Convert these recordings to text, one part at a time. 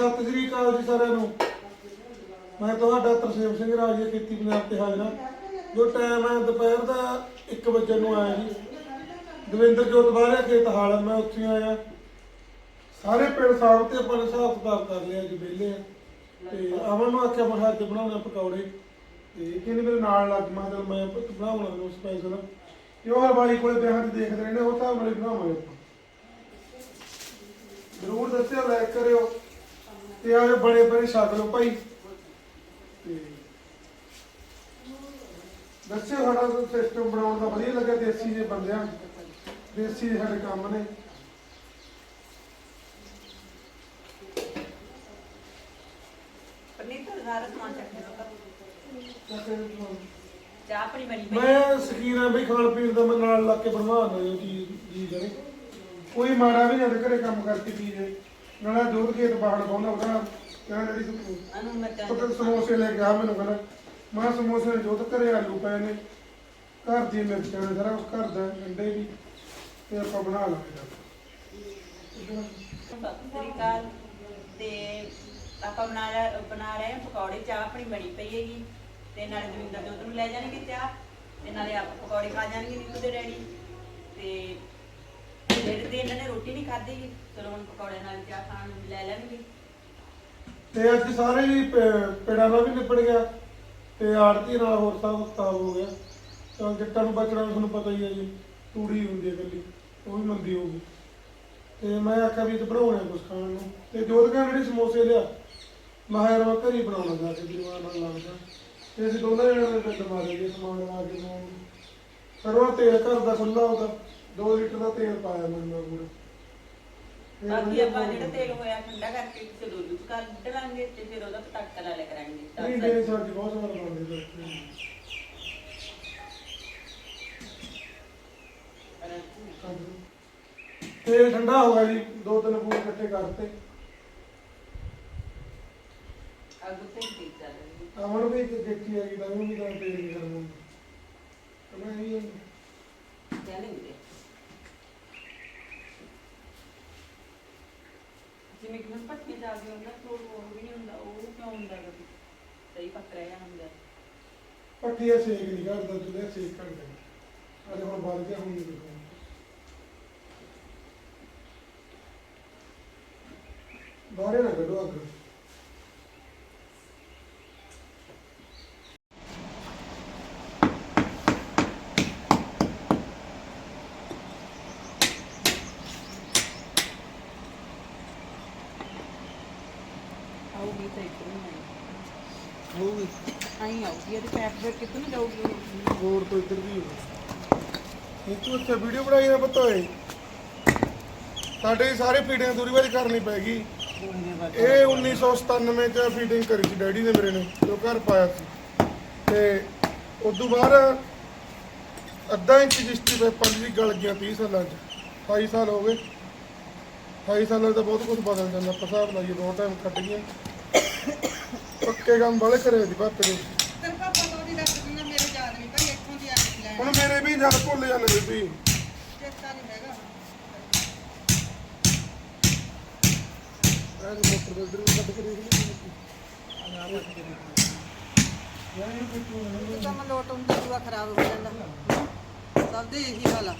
ਸਤਿ ਸ੍ਰੀ ਅਕਾਲ ਜੀ ਸਾਰਿਆਂ ਨੂੰ। ਮੈਂ ਤੁਹਾਡਾ ਤਰਸੇਮ ਸਿੰਘ ਰਾਜੇ ਖੇਤੀ ਪੰਜਾਬ ਤੇ ਹਾਜ਼ਰ ਜੋ ਟਾਈਮ ਹੈ ਦੁਪਹਿਰ ਦਾ 1 ਵਜੇ ਨੂੰ ਆਇਆ ਜੀ। ਦਵਿੰਦਰ ਜੋਤ ਬਾਹਰਿਆ ਖੇਤ ਹਾਲ ਮੈਂ ਉੱਥੇ ਆਇਆ। ਸਾਰੇ ਪਿੰਡ ਸਾਹਿਬ ਤੇ ਆਪਾਂ ਨੇ ਹਿਸਾਬ ਕਿਤਾਬ ਕਰ ਲਿਆ ਜੀ, ਵਿਹਲੇ ਆ। ਤੇ ਅਮਨ ਨੂੰ ਆਖਿਆ, ਮੈਂ ਅੱਜ ਬਣਾਉਣੇ ਪਕੌੜੇ। ਤੇ ਕਹਿੰਦੇ ਮੇਰੇ ਨਾਲ ਲੱਗ, ਮੈਂ ਚਲ ਮੈਂ ਬਣਾਉਣਾ ਨੂੰ ਸਪੈਸ਼ਲ ਕਿਉਂ ਹਰ ਬਾਈ ਕੋਲੇ ਵਿਆਹਾਂ 'ਚ ਦੇਖਦੇ ਰਹਿੰਦੇ, ਉਹ ਤਾਂ ਬੜੇ ਬਣਾਵਾਂਗੇ ਜ਼ਰੂਰ ਦੱਸਿਓ ਲਾਈਕ ਕਰਿਓ। ਤੇ ਆਲੇ ਬੜੇ ਬੜੇ ਛਕ ਲਓ ਭਾਈ। ਤੇ ਦੱਸਿਓ ਸਾਡਾ ਸਿਸਟਮ ਬਣਾਉਣ ਦਾ ਵਧੀਆ ਲੱਗਿਆ ਦੇਸੀ ਜੇ ਬੰਦਿਆਂ ਦੇਸੀ ਦੇ ਸਾਡੇ ਕੰਮ ਨੇ। ਮੈਂ ਸ਼ਕੀਨ ਆ ਬਈ ਖਾਣ ਪੀਣ ਦਾ ਮੈਂ ਨਾਲ ਲੱਗ ਕੇ ਬਣਵਾਉਣਾ ਜੋ ਚੀਜ਼ ਜੀ ਕਰੇ ਕੋਈ ਮਾੜਾ ਵੀ ਨਹੀਂ ਘਰੇ ਕੰਮ ਕਰਕੇ ਪੀ ਜੇ। ਨਾਲੇ ਦੁੱਧ ਖੇਤ ਬਾਹਰ ਪਾਉਂਦਾ ਉਹਦਾ ਕਹਿੰਦਾ ਜਿਹੜੀ ਅਨੂ ਮਿਰਚਾਂ ਪਤਾ ਸਮੋਸੇ ਲੈ ਕੇ ਆ ਮੈਨੂੰ ਕਹਿੰਦਾ। ਮੈਂ ਸਮੋਸੇ ਨੇ ਦੁੱਧ ਘਰੇ ਆਲੂ ਪਏ ਨੇ। ਘਰ ਦੀ ਮਿਰਚਾਂ ਨੇ ਸਾਰਾ ਕੁਛ ਘਰ ਦਾ ਅੰਡੇ ਵੀ ਤੇ ਆਪਾਂ ਬਣਾ ਲਾਂਗੇ ਸਤਿ ਸ੍ਰੀ ਅਕਾਲ। ਤੇ ਆਪਾਂ ਬਣਾ ਲਿਆ ਬਣਾ ਰਹੇ ਹਾਂ ਪਕੌੜੇ ਚਾਹ ਆਪਣੀ ਬਣੀ ਪਈ ਹੈਗੀ। ਤੇ ਨਾਲੇ ਦਵਿੰਦਰ ਦੁੱਧ ਨੂੰ ਲੈ ਜਾਣਗੇ ਚਾਹ ਤੇ ਨਾਲੇ ਆਪ ਪਕੌੜੇ ਖਾ ਜਾਣਗੇ ਨੀਤੂ ਦੇ ਡੈਡੀ। ਤੇ ਜਿਹੜੇ ਦਿਨ ਇਹਨਾਂ ਨੇ ਰੋਟੀ ਨਹੀਂ ਖਾਧੀ ਗੀ, ਚਲੋ ਹੁਣ ਪਕੌੜੇ ਨਾਲ ਚਾਹ ਖਾਣ ਨੂੰ ਲੈ ਲੈਣਗੇ। ਤੇ ਅੱਜ ਸਾਰੇ ਹੀ ਪ- ਪਿੰਡਾਂ ਦਾ ਵੀ ਨਿਪਟ ਗਿਆ ਤੇ ਆੜਤੀ ਨਾਲ ਹੋਰ ਸਭ ਖਰਾਬ ਹੋ ਗਿਆ। ਤਾਂ ਜੱਟਾਂ ਨੂੰ ਬਚਣਾ ਤੁਹਾਨੂੰ ਪਤਾ ਹੀ ਹੈ ਜੀ ਤੂੜੀ ਹੁੰਦੀ ਹੈ ਇਕੱਲੀ ਉਹ ਵੀ ਮੰਦੀ ਹੋਊਗੀ ਤੇ ਮੈਂ ਆਖਿਆ ਵੀ ਤੇ ਬਣਾਉਣਾ ਕੁਝ ਖਾਣ ਨੂੰ। ਤੇ ਜੋਤ ਕਹਿੰਦਾ ਜਿਹੜੀ ਸਮੋਸੇ ਲਿਆ ਮੈਂ ਕਿਹਾ ਯਾਰ ਮੈਂ ਘਰ ਬਣਾਉਣਾ ਜਾ ਕੇ ਜੀਵਾਨ ਨਾਲ ਲੱਗਦਾ। ਤੇ ਅਸੀਂ ਦੋਨਾਂ ਜਣਿਆਂ ਨੇ ਪਿੰਡ ਮਾਰੇ ਜੀ ਸਮਾਨ ਲਾ ਕੇ ਨੂੰ ਸਰੋਂ ਤੇਲ ਘਰ ਦਾ ਖੁੱਲਾ ਉਹਦਾ। 2 ਲੀਟਰ ਦਾ ਤੇਲ ਪਾਇਆ ਮੈਨੂੰ ਤੇ ਬਾਕੀ ਆਪਾਂ ਜਿਹੜਾ। ਤੇਲ ਹੋਇਆ ਠੰਡਾ ਕਰਕੇ ਕਿਸੇ ਡੋਲੂ ਚ ਕੱਢ ਲਾਂਗੇ ਤੇ ਫਿਰ ਉਹਦਾ ਤੜਕਾ ਲਾ ਲਿਆ ਕਰਾਂਗੇ। ਨਹੀਂ ਦੇ ਸਾਡੀ ਬਹੁਤ ਸਾਰਾ ਬਣਦੇ ਨੇ ਤੇਲ ਠੰਡਾ ਹੋ ਗਿਆ ਜੀ ਦੋ ਤਿੰਨ ਫੂਟ ਇਕੱਠੇ ਕਰਤੇ। ਅੱਗ ਤੇ ਹੀ ਤੇਜ਼ ਚੱਲ ਰਹੀ ਹੈ। ਅਮਨ ਵੀ ਦੇਖੀ ਹੈਗੀ ਤਾਂ ਉਹ ਵੀ ਤਾਂ ਤੇਲ ਨਹੀਂ ਗਰਮ ਹੁੰਦਾ ਮੈਂ ਇਹ ਕਹਿੰਦੇ ਹੁੰਦੇ ਜਿਵੇਂ ਕਿ ਮੈਂ ਪੱਟੀ ਜਾ ਕੇ ਹੁੰਦਾ ਤੋਂ ਉਹ ਵੀ ਨਹੀਂ ਹੁੰਦਾ, ਉਹ ਕਿਉਂ ਹੁੰਦਾ ਹੈ ਕਦੇ ਸਹੀ ਪੱਕ ਰਿਹਾ ਹੁੰਦਾ। ਹੈ। ਪੱਟੀ ਦਾ ਸੇਕ ਨਹੀਂ ਕਰਦਾ ਚੁੱਲ੍ਹੇ ਸੇਕ ਕਰਦਾ। ਅਰੇ ਹੁਣ ਬਲ ਗਿਆ, ਹੁਣ ਦੇਖੋ ਬਾਹਰੇ ਨਾ ਕੱਢੋ ਅੱਗ ਆਊਗੀ ਤਾਂ ਇੱਕ ਨਹੀਂ ਹੋਊਗੀ ਆਈ ਆਊਗੀ ਪੈਪ ਫਿਰ ਕਿੱਥੇ ਨੂੰ ਜਾਊਗੀ ਹੋਰ ਤੋਂ ਇੱਧਰ ਵੀ ਹੋਊ ਇਹ ਤੂੰ ਇੱਥੇ ਵੀਡੀਓ ਬਣਾਈ ਨਾ ਪਤਾ ਹੋਏ ਸਾਡੇ ਸਾਰੇ ਫੀਡਿੰਗ ਦੂਰੀ ਵਾਲੀ ਕਰਨੀ ਪੈਗੀ ਇਹ 1997 ਚ ਫੀਡਿੰਗ ਕਰੀ ਸੀ ਡੈਡੀ ਨੇ ਮੇਰੇ ਨੇ, ਜੋ ਘਰ ਪਾਇਆ ਸੀ। ਤੇ ਉਸ ਤੋਂ ਬਾਅਦ ਅੱਧਾ ਇੰਚ ਜਿਸਤੀ ਪੇਪਰ ਦੀ ਗਲ ਗਿਆ 30 ਸਾਲਾਂ ਚ 28 ਸਾਲ ਹੋ ਗਏ। 28 ਸਾਲਾਂ ਦਾ ਬਹੁਤ ਕੁਝ ਬਦਲ ਜਾਂਦਾ, ਆਪਾਂ ਲਾਈਏ, ਬਹੁਤ ਟਾਈਮ ਕੱਟ ਗਿਆ ਪੱਕੇ ਕੰਮ ਵਾਲੇ ਕਰੇ ਦੀ ਪਾਪੇ ਦੇ ਹੁਣ ਮੇਰੇ ਵੀ ਜਦ ਭੁੱਲ ਜਾਂਦੇ ਬੀਬੀ ਚੇਤਾ ਨਹੀਂ ਹੈਗਾ ਐਂ ਮੋਟਰ ਦੇ ਵੀ। ਕੱਢ ਕੇ ਦੇਖ ਲਈ ਕੰਮ ਲੋਟ ਹੁੰਦਾ ਦੂਆ ਖਰਾਬ ਹੋ ਜਾਂਦਾ ਸਭ ਦੇ ਇਹੀ ਹਾਲ ਆ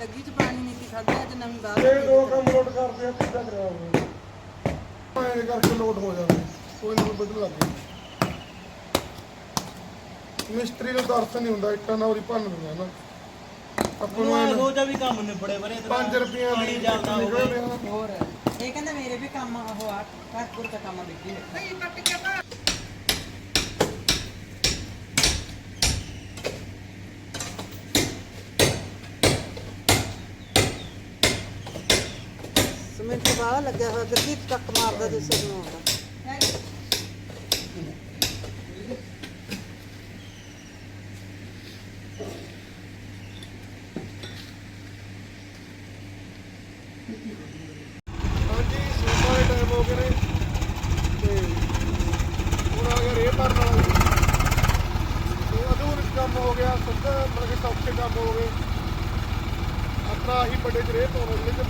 ਡੱਗੀ ਚ ਪਾਣੀ ਨਹੀਂ ਸੀ ਖੜਦਾ ਅੱਜ ਨਵੀਂ ਬਾਤ ਇਹ ਦੋ ਕੰਮ ਲੋਡ ਕਰਦੇ ਆ ਕਿੱਦਾਂ ਕਰਿਆ ਹੋਵੇ ਐਂ ਕਰਕੇ ਲੋਡ ਹੋ ਜਾਵੇ ਕੋਈ ਨਾ ਕੋਈ ਬਦਲ ਲੱਗ ਜਾਂਦਾ। ਮਿਸਤਰੀ ਨੂੰ ਦਰਸ ਨਹੀਂ ਹੁੰਦਾ ਇੱਟਾਂ ਨਾਲ ਉਹਦੀ ਭੰਨ ਦਿੰਦਾ ਨਾ। ਆਪਾਂ ਨੂੰ ਐਂ ਸੋਚਾ ਵੀ ਕੰਮ ਨਿਬੜੇ ਬਰੇ 5 ਰੁਪਈਆ ਦੀ ਨਿਕਲ ਰਿਹਾ ਹੋਰ ਇਹ ਕਹਿੰਦਾ ਮੇਰੇ ਵੀ ਕੰਮ ਉਹ ਆ ਕਾਕੁਰ ਦਾ ਕੰਮ ਦੇਖੀ ਨਹੀਂ ਪੱਟ ਕੇ ਪਾ ਸਮੇਂ ਬਾਹਰ ਲੱਗਿਆ ਹੋਇਆ ਗੱਡੀ ਟੱਕ ਮਾਰਦਾ ਜਿਸ ਨੂੰ ਆਉਂਦਾ ਹਾਂਜੀ ਸੂਪਾ ਦੇ ਟਾਈਮ ਹੋ ਗਏ ਨੇ ਤੇ ਹੁਣ ਆ ਗਿਆ ਰੇ ਭਰਨ ਵਾਲਾ ਜੀ। ਤੇ ਅਧੂਰ ਕੰਮ ਹੋ ਗਿਆ ਸਿੱਧਾ ਮਤਲਬ ਕਿ ਸੌਖੇ ਕੰਮ ਹੋ ਗਏ। ਆਪਣਾ ਆਹੀ ਵੱਡੇ ਚ ਰੇਹ ਪਾਉਣਾ ਜਿਹਦੇ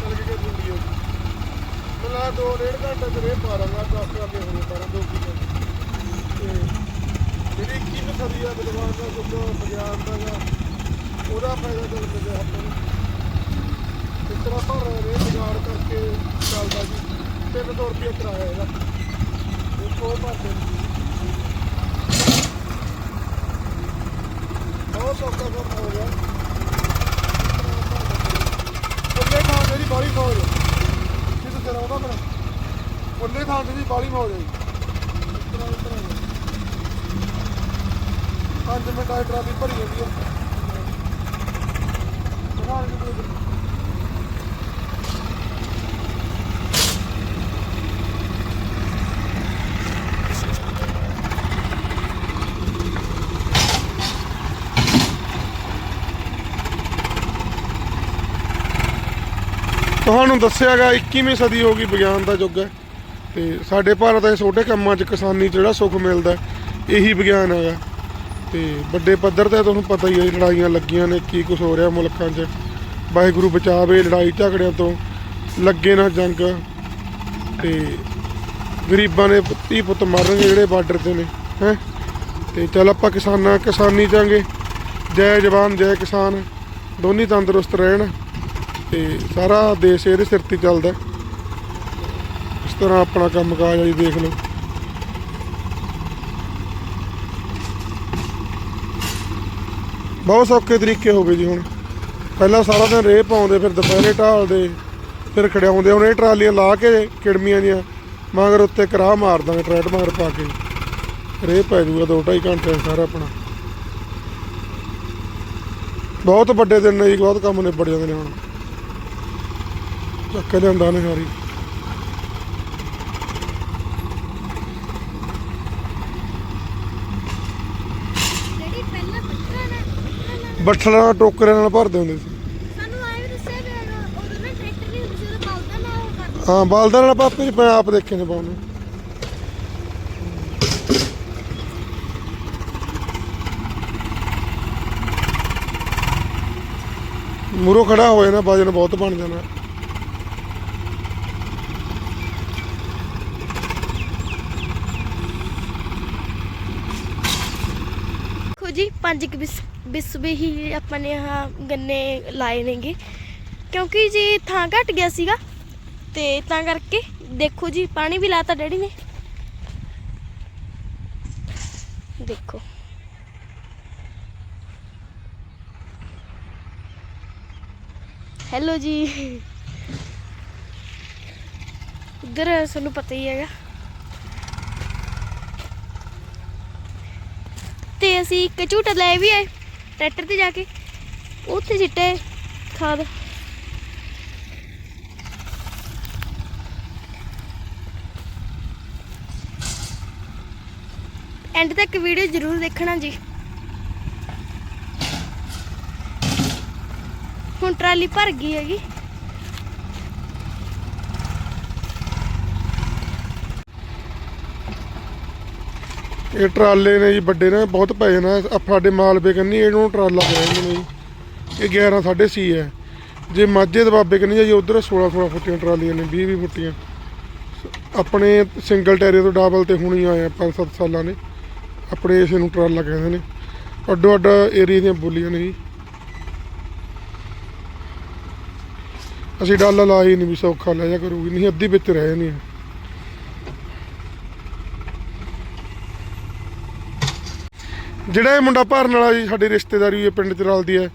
ਚੱਲ ਕੇ ਹੁੰਦੀ ਹੈ ਮਲਾ ਦੋ ਡੇਢ ਘੰਟੇ ਚ ਰੇਹ ਪਾ ਦਾਂਗਾ 10 ਕਰਕੇ ਹੋਣੇ ਪਰ ਦੋ ਕਿਲੋ ਤੇ ਜਿਹੜੀ 21ਵੀਂ ਸਦੀ ਆ ਵਿਦਵਾਨ ਦਾ ਜੋ ਵਿਗਿਆਨ ਦਾ ਗਾ, ਉਹਦਾ ਫਾਇਦਾ ਚੱਲ ਮਿਲਿਆ ਆਪਾਂ ਨੂੰ। ਇਸ ਤਰ੍ਹਾਂ ਭਰ ਰਹੇ ਵਿਗਾੜ ਕਰਕੇ ਚੱਲਦਾ ਜੀ। 300 ਰੁਪਏ ਕਿਰਾਇਆ ਇਹਦਾ। ਦੇਖੋ ਭਰਦੇ ਨੇ ਬਹੁਤ ਔਖਾ ਕੰਮ ਹੋ ਗਿਆ ਉਹਨੇ ਥਾਂ ਤੇ ਦੀ ਬਾਲੀ ਮੌਜ ਕਿਤੇ ਤੇਰਾ ਉਹਦਾ ਮੇਰਾ ਉਹਨੇ ਥਾਂ ਤੇ ਦੀ ਬਾਲੀ ਮੌਜ ਹੈ ਜੀ। ਪੰਜ ਮਿੰਟ ਆ ਟਰਾਲੀ ਭਰੀ ਜਾਂਦੀ ਹੈ ਬਣਾ ਕੇ ਤੁਹਾਨੂੰ ਦੱਸਿਆਗਾ 21ਵੀਂ ਸਦੀ ਹੋ ਗਈ ਵਿਗਿਆਨ ਦਾ ਯੁੱਗ ਹੈ। ਤੇ ਸਾਡੇ ਭਾਰਤ ਦੇ ਛੋਟੇ ਕੰਮਾਂ 'ਚ ਕਿਸਾਨੀ 'ਚ ਜਿਹੜਾ ਸੁੱਖ ਮਿਲਦਾ ਇਹੀ ਵਿਗਿਆਨ ਹੈਗਾ। ਤੇ ਵੱਡੇ ਪੱਧਰ ਤੇ ਤੁਹਾਨੂੰ ਪਤਾ ਹੀ ਹੈ ਲੜਾਈਆਂ ਲੱਗੀਆਂ ਨੇ, ਕੀ ਕੁਝ ਹੋ ਰਿਹਾ ਮੁਲਕਾਂ 'ਚ। ਵਾਹਿਗੁਰੂ ਬਚਾਵੇ ਲੜਾਈ ਝਗੜਿਆਂ ਤੋਂ ਲੱਗੇ ਨਾ ਜੰਗ। ਤੇ ਗਰੀਬਾਂ ਦੇ ਧੀ ਪੁੱਤ ਮਰਨਗੇ ਜਿਹੜੇ ਬਾਰਡਰ ਤੇ ਨੇ, ਹੈ। ਤੇ ਚੱਲ ਆਪਾਂ ਕਿਸਾਨਾਂ, ਕਿਸਾਨੀ ਚਾਂਗੇ ਜੈ ਜਵਾਨ, ਜੈ ਕਿਸਾਨ। ਦੋਨੀ ਤੰਦਰੁਸਤ ਰਹਿਣ। ਤੇ ਸਾਰਾ ਦੇਸ਼ ਇਹਦੇ ਸਿਰ ਤੇ ਚੱਲਦਾ ਇਸ ਤਰ੍ਹਾਂ ਆਪਣਾ ਕੰਮ ਕਾਜ ਆ ਜੀ, ਦੇਖ ਲਓ। ਬਹੁਤ ਸੌਖੇ ਤਰੀਕੇ ਹੋ ਗਏ ਜੀ ਹੁਣ। ਪਹਿਲਾਂ ਸਾਰਾ ਦਿਨ ਰੇਹ ਪਾਉਂਦੇ, ਫਿਰ ਦੁਪਹਿਰੇ ਢਾਲਦੇ, ਫਿਰ ਖੜਿਆਉਂਦੇ ਹੁਣ ਇਹ ਟਰਾਲੀਆਂ ਲਾ ਕੇ ਕਿੜਮੀਆਂ ਦੀਆਂ, ਮਗਰ ਉੱਤੇ ਕਰਾਹ ਮਾਰ ਦਾਂਗੇ ਟਰੈਟ ਮਾਰ ਪਾ ਕੇ। ਰੇਹ ਪੈ ਜੂਗਾ ਦੋ ਢਾਈ ਘੰਟੇ ਸਾਰਾ ਆਪਣਾ। ਬਹੁਤ ਵੱਡੇ ਦਿਨ ਨੇ ਜੀ, ਬਹੁਤ ਕੰਮ ਨਿਬੜ ਜਾਂਦੇ ਨੇ ਹੁਣ। ਚੱਕ ਲਿਆਂਦਾ ਨੇ ਸਾਰੀ। ਜਿਹੜੀ ਪਹਿਲਾਂ ਬੱਠਾ ਨਾ ਬੱਠਾ ਨਾਲ ਬੱਠਲਾਂ ਟੋਕਰਿਆਂ ਨਾਲ ਭਰਦੇ ਹੁੰਦੇ ਸੀ। ਸਾਨੂੰ ਆਏ ਵੀ ਦੱਸਿਆ ਵੀ ਉਦੋਂ- ਉਦੋਂ ਨਾ ਟਰੈਕਟਰ ਨਹੀਂ ਹੁੰਦੇ ਸੀ ਉਦੋਂ ਬਲਦਾਂ ਨਾਲ ਉਹ ਕਰਦੇ। ਹਾਂ ਬਲਦਾਂ ਨਾਲ ਪਾਪੇ ਜੀ ਮੈਂ ਆਪ ਦੇਖੇ ਨੇ ਪਾਉਂਦੇ ਮੂਰੋ ਖੜਾ ਹੋਏ ਨਾ ਵਜਨ ਬਹੁਤ ਬਣ ਜਾਣਾ ਦੇਖੋ ਜੀ ਪੰਜ ਕੁ ਬਿਸ ਬਿਸਵੇ ਹੀ ਆਪਾਂ ਨੇ ਆਹ ਗੰਨੇ ਲਾਏ ਨੇਗੇ ਕਿਉਂਕਿ ਜੀ ਥਾਂ ਘਟ ਗਿਆ ਸੀਗਾ ਤੇ ਤਾਂ ਕਰਕੇ ਦੇਖੋ ਜੀ ਪਾਣੀ ਵੀ ਲਾਤਾ ਡੈਡੀ ਨੇ ਦੇਖੋ ਹੈਲੋ ਜੀ ਉਧਰ ਤੁਹਾਨੂੰ ਪਤਾ ਹੀ ਹੈਗਾ ਤੇ ਅਸੀਂ ਇੱਕ ਝੂਟਾ ਲੈ ਵੀ ਆਏ, ਟਰੈਕਟਰ ਤੇ ਜਾ ਕੇ। ਉੱਥੇ ਸਿੱਟੇ ਖਾਦ। ਐਂਡ ਤੱਕ ਵੀਡੀਓ ਜ਼ਰੂਰ ਦੇਖਣਾ ਜੀ। ਹੁਣ ਟਰਾਲੀ ਭਰ ਗਈ ਹੈਗੀ। ਇਹ ਟਰਾਲੇ ਨੇ ਜੀ, ਵੱਡੇ ਨੇ, ਬਹੁਤ ਪੈ ਜਾਣਾ ਸਾਡੇ ਮਾਲਵੇ ਕੰਨੀ, ਇਹਨੂੰ ਟਰਾਲਾ ਪਿਆ ਇਹਨਾਂ ਨੇ ਜੀ। ਇਹ 11 ਸਾਢੇ ਸੀ ਹੈ। ਜੇ ਮਾਝੇ ਦੇ ਬਾਬੇ ਕੰਨੀ ਜੀ ਉਧਰ 16 16 ਫੁੱਟੀਆਂ ਟਰਾਲੀਆਂ ਨੇ 20 20 ਫੁੱਟੀਆਂ। ਆਪਣੇ ਸਿੰਗਲ ਟਾਇਰੇ ਤੋਂ ਡਬਲ ਤੇ ਹੁਣੀ ਆਏ ਆ 5-7 ਸਾਲਾਂ ਨੇ। ਆਪਣੇ ਇਸ ਨੂੰ ਟਰਾਲਾ ਕਹਿੰਦੇ ਨੇ। ਅੱਡੋ ਅੱਡ ਏਰੀਆ ਦੀਆਂ ਬੋਲੀਆਂ ਨੇ ਜੀ। ਅਸੀਂ ਡਾਲਾ ਲਾਈ ਨਹੀਂ ਵੀ ਸੌਖਾ ਲੈ ਜਾ ਕਰੂਗੀ ਨਹੀਂ, ਅੱਧੀ ਵਿੱਚ ਰਹਿ ਨਹੀਂ ਜਿਹੜਾ ਇਹ ਮੁੰਡਾ ਭਰਨ ਵਾਲਾ ਜੀ, ਸਾਡੀ ਰਿਸ਼ਤੇਦਾਰੀ ਇਹ ਪਿੰਡ ਚ ਰਲਦੀ ਹੈ।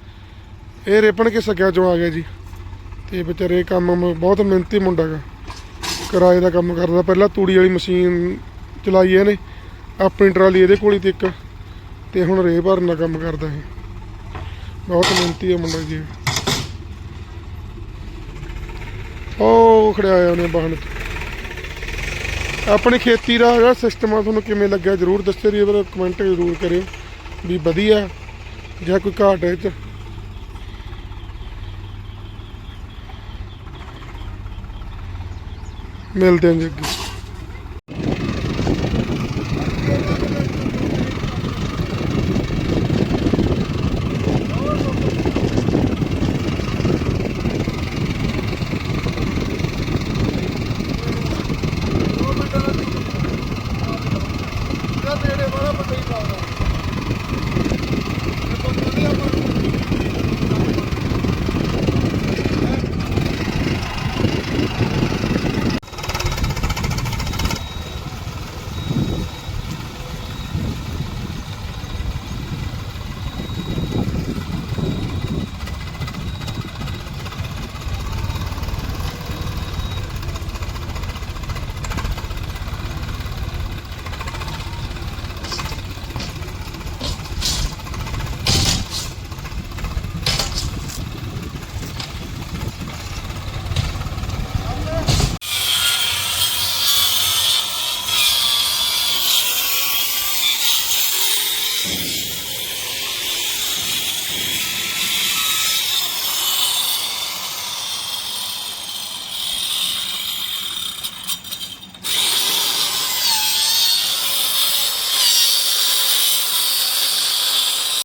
ਇਹ ਰੇਪਣ ਕੇ ਸਕਿਆ ਚੋਂ ਆ ਗਿਆ ਜੀ। ਤੇ ਵਿਚਾਰੇ ਕੰਮ ਬਹੁਤ ਮਿਹਨਤੀ ਮੁੰਡਾ ਗਾ। ਕਿਰਾਏ ਦਾ ਕੰਮ ਕਰਦਾ। ਪਹਿਲਾਂ ਤੂੜੀ ਵਾਲੀ ਮਸ਼ੀਨ ਚਲਾਈ ਇਹਨੇ। ਆਪਣੀ ਟਰਾਲੀ ਇਹਦੇ ਕੋਲ ਹੀ ਤੇ ਇੱਕ। ਤੇ ਹੁਣ ਰੇ ਭਰਨ ਦਾ ਕੰਮ ਕਰਦਾ ਇਹ। ਬਹੁਤ ਮਿਹਨਤੀ ਹੈ ਮੁੰਡਾ ਜੀ ਉਹ ਖੜਿਆ ਆਇਆ ਉਹਨੇ ਬਾਹਣ ਤੇ ਆਪਣੀ ਖੇਤੀ ਦਾ ਜਿਹੜਾ ਸਿਸਟਮ ਆ। ਤੁਹਾਨੂੰ ਕਿਵੇਂ ਲੱਗਿਆ? ਜਰੂਰ ਦੱਸਿਓ ਜੀ। ਇਹਦਾ ਕਮੈਂਟ ਜ਼ਰੂਰ ਕਰਿਓ। ਵੀ ਵਧੀਆ ਜਾਂ ਕੋਈ ਘਾਟ ਹੈ ਚ? ਮਿਲਦੇ ਹਾਂ ਜੀ ਜਿਹੜੇ Thank you.